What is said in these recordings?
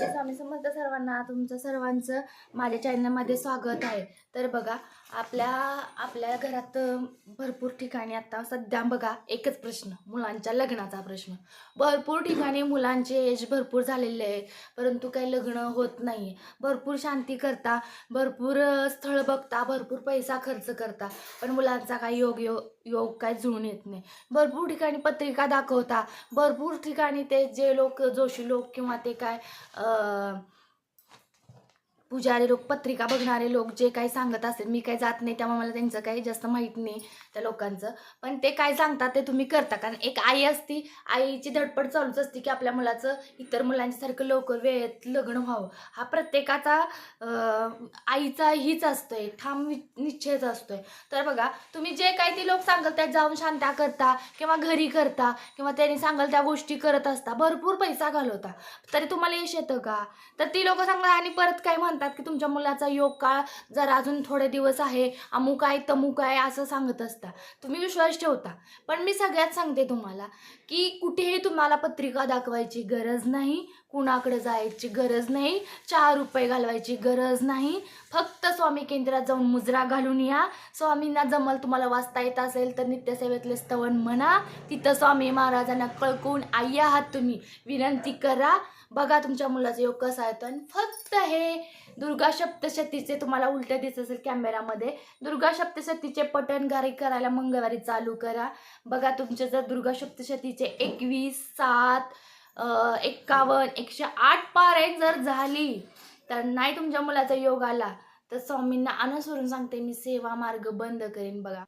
श्री स्वामी समर्थ सर्वांना तुमचं सर्वांचं माझ्या चॅनलमध्ये स्वागत आहे. तर बघा आपल्या आपल्या घरात भरपूर ठिकाणी आता सध्या बघा एकच प्रश्न मुलांच्या लग्नाचा प्रश्न. भरपूर ठिकाणी मुलांचे एज भरपूर झालेले आहे परंतु काही लग्न होत नाही. भरपूर शांती करता भरपूर स्थळ बघता भरपूर पैसा खर्च करता पण मुलांचा काही योग योग योग काय जुळून येत नाही. भरपूर ठिकाणी पत्रिका दाखवता. भरपूर ठिकाणी ते जे लोक जोशी लोक किंवा ते काय पुजारी लोक पत्रिका बघणारे लोक जे काही सांगत असेल मी काही जात नाही त्यामुळे मला त्यांचं काही जास्त माहीत नाही त्या लोकांचं. पण ते काय सांगतात ते तुम्ही करता. कारण एक आई असती आईची धडपड चालूच असते की आपल्या मुलाचं इतर मुलांच्यासारखं लवकर वेळेत लग्न व्हावं. हा प्रत्येकाचा आईचा हीच असतोय ठाम निश्चयच असतो आहे तर बघा तुम्ही जे काही ती लोक सांगाल त्यात जाऊन शांत्या करता किंवा घरी करता किंवा त्यांनी सांगाल त्या गोष्टी करत असता भरपूर पैसा घालवता. तरी तुम्हाला यश येतं का? तर ती लोक सांगतात आणि परत काय म्हणतात? की तुमच्या मुलाचा योग काळ जरा अजून थोडे दिवस आहे अमुक आहे तमुक आहे असं सांगत असता तुम्ही विश्वास ठेवता. पण मी सगळ्यात सांगते तुम्हाला की कुठेही तुम्हाला पत्रिका दाखवायची गरज नाही कुणाकडे जायची गरज नाही चार रुपये घालवायची गरज नाही. फक्त स्वामी केंद्रात जाऊन मुजरा घालून या. स्वामींना जमल तुम्हाला वाचता येत असेल तर नित्यसेवेतले स्तवन म्हणा. तिथं स्वामी महाराजांना कळकून आई आहात तुम्ही. विनंती करा. बघा तुमच्या मुलाचा योग कसा येतो आणि फक्त हे दुर्गा सप्तशतीचे तुम्हाला उलट्या दिसत असेल कॅमेरामध्ये. दुर्गा सप्तशतीचे पठण घरी करायला मंगळवारी चालू करा. बघा तुमचे जर दुर्गा सप्तशतीचे एकवीस सात एक्कावन्न एकशे आठ पार एक जर झाली तर नाही तुमच्या मुलाचा योग आला तर स्वामींना अनुसरून सांगते मी सेवा मार्ग बंद करेन बघा.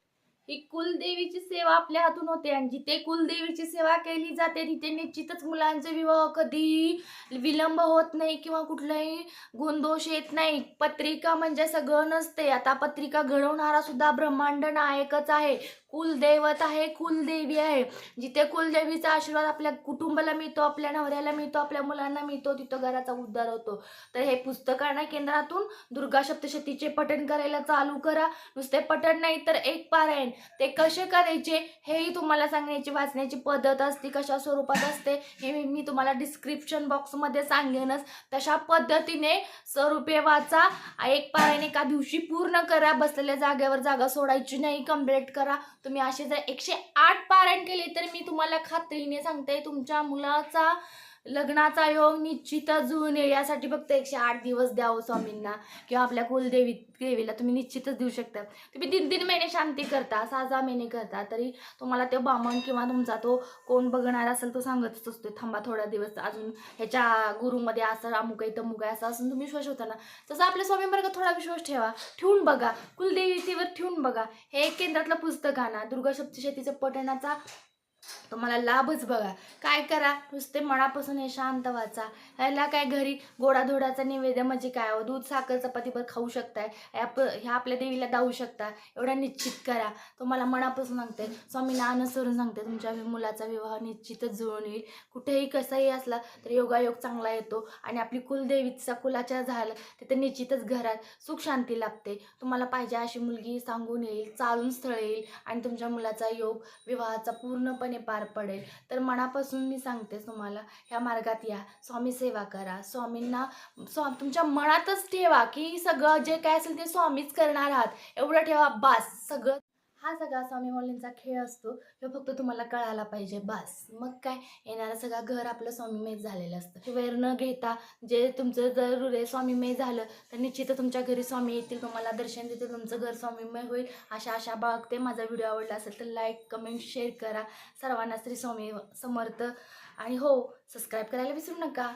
ही कुलदेवीची सेवा आपल्या हातून होते आणि जिथे कुलदेवीची सेवा केली जाते तिथे निश्चितच मुलांचे विवाह कधी विलंब होत नाही किंवा कुठलाही गुणदोष येत नाही. पत्रिका म्हणजे सगळं नसते. आता पत्रिका घडवणारा सुद्धा ब्रह्मांड नायकच आहे. कुलदैवत आहे कुलदेवी आहे. जिथे कुलदेवीचा आशीर्वाद आपल्या कुटुंबाला मिळतो आपल्या नवऱ्याला मिळतो आपल्या मुलांना मिळतो तिथं घराचा उद्धार होतो. तर हे पुस्तकांना केंद्रातून दुर्गा सप्तशतीचे पठण करायला चालू करा. नुसते पठण नाही तर एक पारायण. ते कसे करायचे हेही तुम्हाला सांगण्याची वाचण्याची पद्धत असते कशा स्वरूपात असते हे मी- तुम्हाला डिस्क्रिप्शन बॉक्समध्ये सांगेनच. तशा पद्धतीने स्वरूपे वाचा. एक पारायण एका दिवशी पूर्ण करा. बसलेल्या जागेवर जागा सोडायची नाही. कंप्लीट करा. तुम्ही असे जर एकशे आठ पारायण केले तर मी तुम्हाला खात्रीने सांगते तुमच्या मुलाचा लग्नाचा योग निश्चितच जुळून येईल यासाठी फक्त एकशे आठ दिवस द्यावं स्वामींना. किंवा आपल्या कुलदेवी देवीला तुम्ही निश्चितच देऊ शकता. तुम्ही तीन तीन महिने शांती करता सहा सहा महिने करता तरी तुम्हाला ते बामण किंवा तुमचा तो कोण बघणार असेल तो सांगतच असतो. थांबा थोडा दिवस अजून ह्याच्या गुरुमध्ये असं अमुक आहे तमुक आहे असं असून तुम्ही विश्वास होता ना तसं आपल्या स्वामींवर थोडा विश्वास ठेवा. ठेवून बघा. कुलदेवीतीवर ठेवून बघा. हे एक केंद्रातलं पुस्तक आणा. दुर्गा सप्तशतीचं पठणाचा तुम्हाला लाभच बघा. काय करा? नुसते मनापासून हे शांत वाचा. ह्याला काय घरी गोडाधोडाचा नैवेद्य म्हणजे काय? हो, दूध साखर चपातीभर खाऊ शकताय. ह्या ह्या आपल्या देवीला दावू शकता. एवढा निश्चित करा. तुम्हाला मनापासून सांगते स्वामींना अनुसरून सांगते तुमच्या मुलाचा विवाह निश्चितच जुळून येईल. कुठेही कसाही असला तर योगायोग चांगला येतो आणि आपली कुलदेवीचा कुलाच्या झालं तिथे निश्चितच घरात सुख शांती लागते तुम्हाला पाहिजे अशी मुलगी सांगून येईल चालून स्थळ येईल आणि तुमच्या मुलाचा योग विवाहाचा पूर्णपणे पार पडेल. तर मनापासून मी सांगते तुम्हाला ह्या मार्गात या. स्वामी सेवा करा. स्वामींना स्वा तुमच्या मनातच ठेवा की सगळं जे काय असेल ते स्वामीच करणार आहात. एवढं ठेवा. बास. सगळं हा सगळा स्वामी मौलींचा खेळ असतो हे फक्त तुम्हाला कळायला पाहिजे बास. मग काय? येणारं सगळं घर आपलं स्वामीमय झालेलं असतं. वेर न घेता जे तुमचं जर हृदय स्वामीमय झालं तर निश्चित तुमच्या घरी स्वामी येतील तुम्हाला दर्शन देतील तुमचं घर स्वामीमय होईल. अशा अशा बागते माझा व्हिडिओ आवडला असेल तर लाईक कमेंट शेअर करा. सर्वांना श्री स्वामी समर्थ. आणि हो सबस्क्राईब करायला विसरू नका.